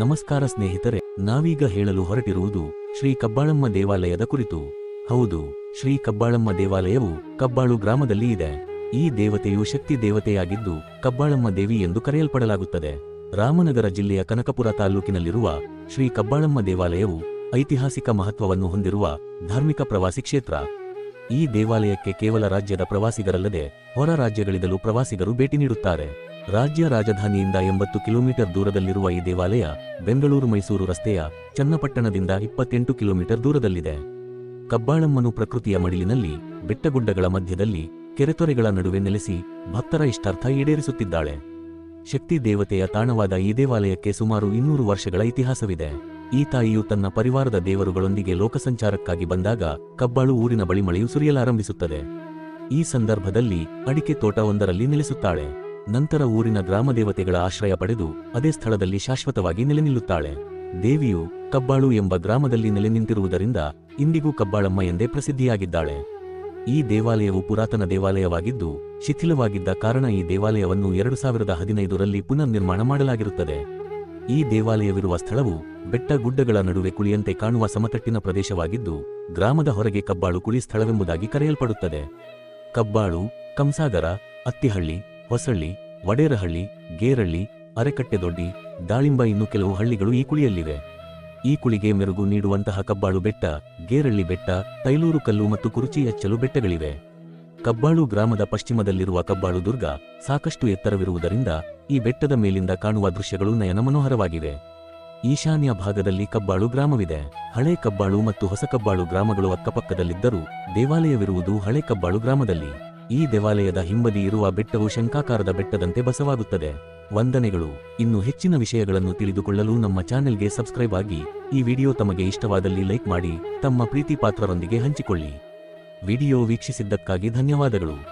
ನಮಸ್ಕಾರ ಸ್ನೇಹಿತರೆ, ನಾವೀಗ ಹೇಳಲು ಹೊರಟಿರುವುದು ಶ್ರೀ ಕಬ್ಬಾಳಮ್ಮ ದೇವಾಲಯದ ಕುರಿತು. ಹೌದು, ಶ್ರೀ ಕಬ್ಬಾಳಮ್ಮ ದೇವಾಲಯವು ಕಬ್ಬಾಳು ಗ್ರಾಮದಲ್ಲಿ ಇದೆ. ಈ ದೇವತೆಯು ಶಕ್ತಿ ದೇವತೆಯಾಗಿದ್ದು ಕಬ್ಬಾಳಮ್ಮ ದೇವಿ ಎಂದು ಕರೆಯಲ್ಪಡಲಾಗುತ್ತದೆ. ರಾಮನಗರ ಜಿಲ್ಲೆಯ ಕನಕಪುರ ತಾಲ್ಲೂಕಿನಲ್ಲಿರುವ ಶ್ರೀ ಕಬ್ಬಾಳಮ್ಮ ದೇವಾಲಯವು ಐತಿಹಾಸಿಕ ಮಹತ್ವವನ್ನು ಹೊಂದಿರುವ ಧಾರ್ಮಿಕ ಪ್ರವಾಸಿ ಕ್ಷೇತ್ರ. ಈ ದೇವಾಲಯಕ್ಕೆ ಕೇವಲ ರಾಜ್ಯದ ಪ್ರವಾಸಿಗರಲ್ಲದೆ ಹೊರ ರಾಜ್ಯಗಳಿಂದಲೂ ಪ್ರವಾಸಿಗರು ಭೇಟಿ ನೀಡುತ್ತಾರೆ. ರಾಜ್ಯ ರಾಜಧಾನಿಯಿಂದ ಎಂಬತ್ತು ಕಿಲೋಮೀಟರ್ ದೂರದಲ್ಲಿರುವ ಈ ದೇವಾಲಯ ಬೆಂಗಳೂರು ಮೈಸೂರು ರಸ್ತೆಯ ಚನ್ನಪಟ್ಟಣದಿಂದ ಇಪ್ಪತ್ತೆಂಟು ಕಿಲೋಮೀಟರ್ ದೂರದಲ್ಲಿದೆ. ಕಬ್ಬಾಳಮ್ಮನು ಪ್ರಕೃತಿಯ ಮಡಿಲಿನಲ್ಲಿ, ಬೆಟ್ಟಗುಡ್ಡಗಳ ಮಧ್ಯದಲ್ಲಿ, ಕೆರೆತೊರೆಗಳ ನಡುವೆ ನೆಲೆಸಿ ಭಕ್ತರ ಇಷ್ಟಾರ್ಥ ಈಡೇರಿಸುತ್ತಿದ್ದಾಳೆ. ಶಕ್ತಿ ದೇವತೆಯ ತಾಣವಾದ ಈ ದೇವಾಲಯಕ್ಕೆ ಸುಮಾರು ಇನ್ನೂರು ವರ್ಷಗಳ ಇತಿಹಾಸವಿದೆ. ಈ ತಾಯಿಯು ತನ್ನ ಪರಿವಾರದ ದೇವರುಗಳೊಂದಿಗೆ ಲೋಕಸಂಚಾರಕ್ಕಾಗಿ ಬಂದಾಗ ಕಬ್ಬಾಳು ಊರಿನ ಬಳಿ ಮಳೆಯು ಸುರಿಯಲಾರಂಭಿಸುತ್ತದೆ. ಈ ಸಂದರ್ಭದಲ್ಲಿ ಅಡಿಕೆ ತೋಟವೊಂದರಲ್ಲಿ ನೆಲೆಸುತ್ತಾಳೆ. ನಂತರ ಊರಿನ ಗ್ರಾಮದೇವತೆಗಳ ಆಶ್ರಯ ಪಡೆದು ಅದೇ ಸ್ಥಳದಲ್ಲಿ ಶಾಶ್ವತವಾಗಿ ನೆಲೆ ನಿಲ್ಲುತ್ತಾಳೆ ದೇವಿಯು ಕಬ್ಬಾಳು ಎಂಬ ಗ್ರಾಮದಲ್ಲಿ ನೆಲೆ ನಿಂತಿರುವುದರಿಂದ ಇಂದಿಗೂ ಕಬ್ಬಾಳಮ್ಮ ಎಂದೇ ಪ್ರಸಿದ್ಧಿಯಾಗಿದ್ದಾಳೆ. ಈ ದೇವಾಲಯವು ಪುರಾತನ ದೇವಾಲಯವಾಗಿದ್ದು, ಶಿಥಿಲವಾಗಿದ್ದ ಕಾರಣ ಈ ದೇವಾಲಯವನ್ನು ಎರಡು ಸಾವಿರದ ಹದಿನೈದರಲ್ಲಿ ಪುನರ್ ನಿರ್ಮಾಣ ಮಾಡಲಾಗಿರುತ್ತದೆ. ಈ ದೇವಾಲಯವಿರುವ ಸ್ಥಳವು ಬೆಟ್ಟ ಗುಡ್ಡಗಳ ನಡುವೆ ಕುಳಿಯಂತೆ ಕಾಣುವ ಸಮತಟ್ಟಿನ ಪ್ರದೇಶವಾಗಿದ್ದು, ಗ್ರಾಮದ ಹೊರಗೆ ಕಬ್ಬಾಳು ಕುಳಿ ಸ್ಥಳವೆಂಬುದಾಗಿ ಕರೆಯಲ್ಪಡುತ್ತದೆ. ಕಬ್ಬಾಳು ಕಂಸಾಗರ ಅತ್ತಿಹಳ್ಳಿ ಹೊಸಳ್ಳಿ, ವಡೇರಹಳ್ಳಿ, ಗೇರಳ್ಳಿ, ಅರೆಕಟ್ಟೆದೊಡ್ಡಿ, ದಾಳಿಂಬ ಇನ್ನು ಕೆಲವು ಹಳ್ಳಿಗಳು ಈ ಕುಳಿಯಲ್ಲಿವೆ. ಈ ಕುಳಿಗೆ ಮೆರುಗು ನೀಡುವಂತಹ ಕಬ್ಬಾಳು ಬೆಟ್ಟ, ಗೇರಳ್ಳಿ ಬೆಟ್ಟ, ತೈಲೂರು ಕಲ್ಲು ಮತ್ತು ಕುರುಚಿ ಎಚ್ಚಲು ಬೆಟ್ಟಗಳಿವೆ. ಕಬ್ಬಾಳು ಗ್ರಾಮದ ಪಶ್ಚಿಮದಲ್ಲಿರುವ ಕಬ್ಬಾಳು ದುರ್ಗ ಸಾಕಷ್ಟು ಎತ್ತರವಿರುವುದರಿಂದ ಈ ಬೆಟ್ಟದ ಮೇಲಿಂದ ಕಾಣುವ ದೃಶ್ಯಗಳು ನಯನ ಮನೋಹರವಾಗಿವೆ. ಈಶಾನ್ಯ ಭಾಗದಲ್ಲಿ ಕಬ್ಬಾಳು ಗ್ರಾಮವಿದೆ. ಹಳೆ ಕಬ್ಬಾಳು ಮತ್ತು ಹೊಸ ಕಬ್ಬಾಳು ಗ್ರಾಮಗಳು ಅಕ್ಕಪಕ್ಕದಲ್ಲಿದ್ದರೂ ದೇವಾಲಯವಿರುವುದು ಹಳೆ ಕಬ್ಬಾಳು ಗ್ರಾಮದಲ್ಲಿ. ಈ ದೇವಾಲಯದ ಹಿಂಬದಿ ಇರುವ ಬೆಟ್ಟವು ಶಂಕಾಕಾರದ ಬೆಟ್ಟದಂತೆ ಬಸವಾಗುತ್ತದೆ. ವಂದನೆಗಳು. ಇನ್ನು ಹೆಚ್ಚಿನ ವಿಷಯಗಳನ್ನು ತಿಳಿದುಕೊಳ್ಳಲು ನಮ್ಮ ಚಾನೆಲ್ಗೆ ಸಬ್ಸ್ಕ್ರೈಬ್ ಆಗಿ, ಈ ವಿಡಿಯೋ ತಮಗೆ ಇಷ್ಟವಾದಲ್ಲಿ ಲೈಕ್ ಮಾಡಿ, ತಮ್ಮ ಪ್ರೀತಿ ಪಾತ್ರರೊಂದಿಗೆ ಹಂಚಿಕೊಳ್ಳಿ. ವಿಡಿಯೋ ವೀಕ್ಷಿಸಿದ್ದಕ್ಕಾಗಿ ಧನ್ಯವಾದಗಳು.